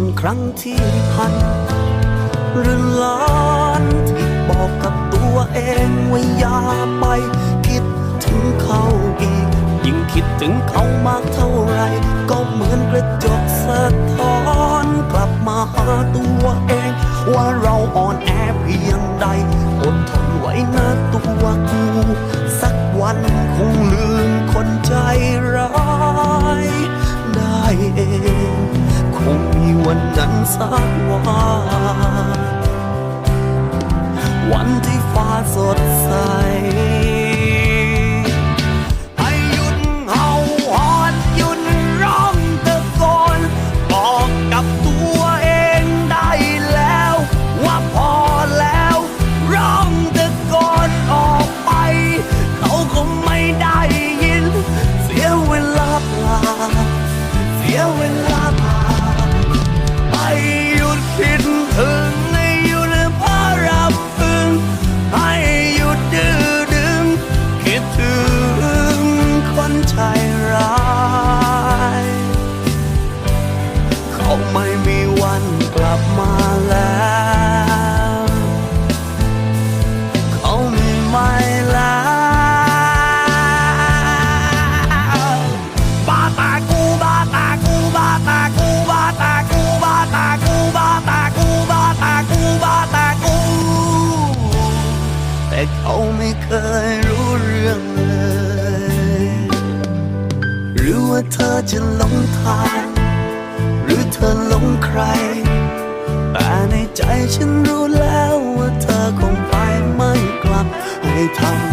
เป็ครั้งที่พันหรือล้านบอกกับตัวเองว่าอย่าไป คิดถึงเขาอีก ยิ่งคิดถึงเขามากเท่าไร ก็เหมือนกระจกสะท้อน กลับมาหาตัวเอง ว่าเราอ่อนแอ นั้นสักวันวันที่ฟ้าสดใส เธอจะหลงทาง หรือเธอหลงใคร แต่ในใจฉันรู้แล้วว่าเธอคงไปไม่กลับให้ทำ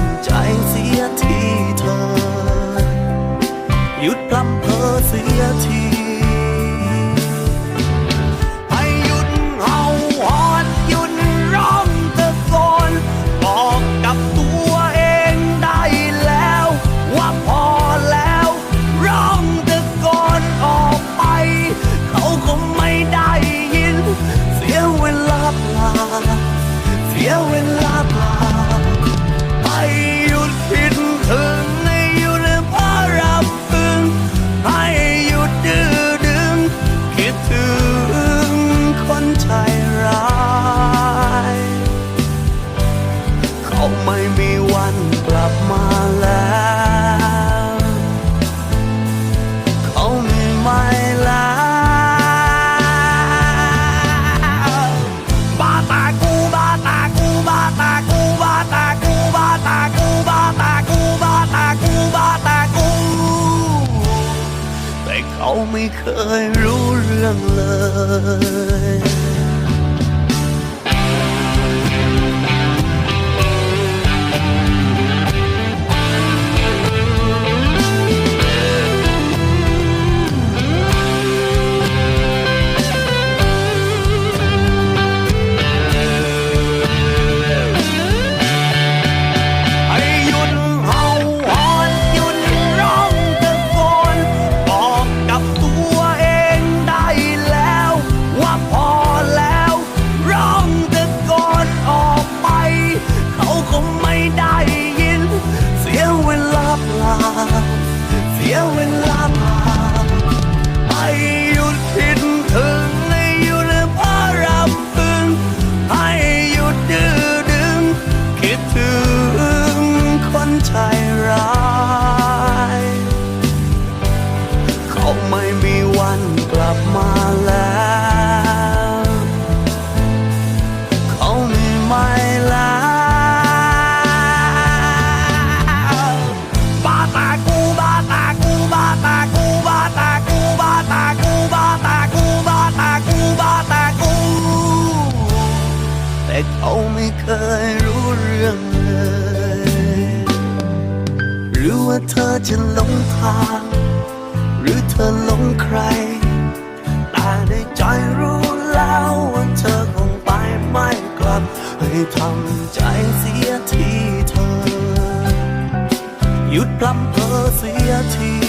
่เขาไม่เคยรู้เรื่องเลย เขาไม่เคยรู้เรื่องเลย หรือว่าเธอจะหลงทาง หรือเธอหลงใคร แต่ด้ใจรู้แล้วว่าเธอคงไปไม่กลับ ให้ทำใจเสียทีเธอ หยุดลำเพอเสียที